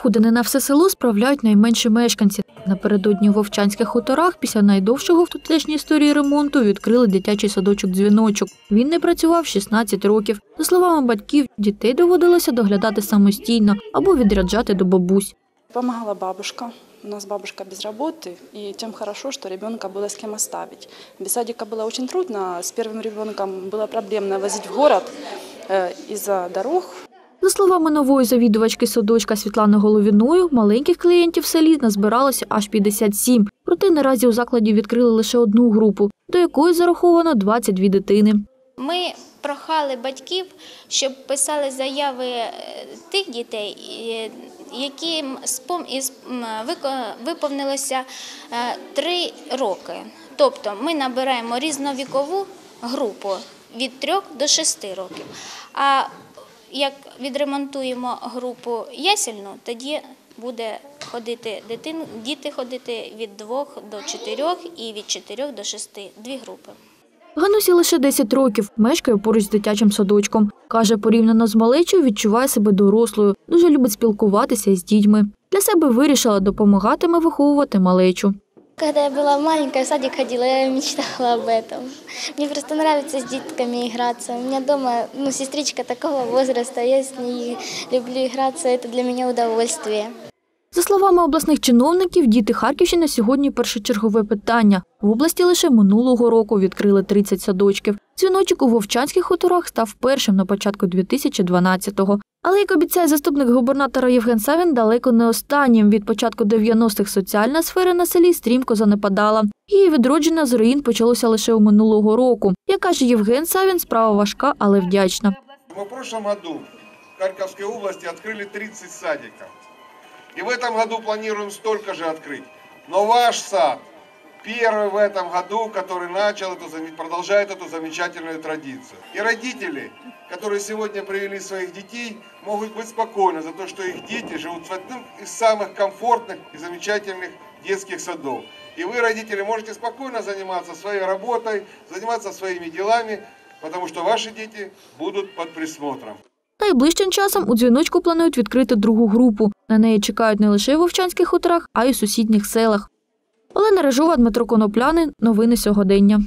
Ходини на все село справляють найменші мешканці. Напередодні у Вовчанських хуторах після найдовшого в тутешній історії ремонту відкрили дитячий садочок дзвіночок. Він не працював 16 років. За словами батьків, дітей доводилося доглядати самостійно або відряджати до бабусь. Помогала бабушка. У нас бабушка без работы, и тем хорошо, что ребенка было с кем оставить. Без садика было очень трудно. С первым ребенком было проблемно возить в город э, из-за дорог. За словами нової завідувачки садочка Світлани Головіною, маленьких клієнтів в селі назбиралося аж 57. Проте наразі у закладі відкрили лише одну групу, до якої зараховано 22 дитини. Ми прохали батьків, щоб писали заяви е, тих дітей, е, яким виповнилося е, три роки. Тобто ми набираємо різновікову групу від 3 до 6 років. А як відремонтуємо групу ясельну, тоді буде ходити дитин, діти ходити від 2 до 4 і від 4 до 6, дві групи. Ганусі лише 10 років, мешкає поруч з дитячим садочком. Каже, порівняно з малечою відчуває себе дорослою, дуже любить спілкуватися із дітьми. Для себе вирішила допомагатиме виховувати малечу. Когда я была маленькая, в садик ходила, я мечтала об этом. Мне просто нравится с детками играться. У меня дома ну, сестричка такого возраста, я с ней люблю играться, это для меня удовольствие. За словами обласних чиновників, діти Харківщини сьогодні першочергове питання. В області лише минулого року відкрили 30 садочків. Дзвіночок у Вовчанських хуторах став першим на початку 2012-го. Але, як обіцяє заступник губернатора Євген Савін, далеко не останнім. Від початку 90-х соціальна сфера на селі стрімко занепадала. Її відродження з руїн почалося лише у минулого року. Як каже Євген Савін, справа важка, але вдячна. Мы в прошлом году в Харьковской области открыли 30 садиков. И в этом году планируем столько же открыть. Но ваш сад первый в этом году, который начал эту, зам- продолжает эту замечательную традицию. И родители, которые сегодня привели своих детей, могут быть спокойны за то, что их дети живут в одном из самых комфортных и замечательных детских садов. И вы, родители, можете спокойно заниматься своей работой, заниматься своими делами, потому что ваши дети будут под присмотром. Найближчим часом у дзвіночку планують відкрити другу групу. На неї чекають не лише в Вовчанських хуторах, а й у сусідніх селах. Олена Рижова, Дмитро Коноплянин. Новини сьогодення.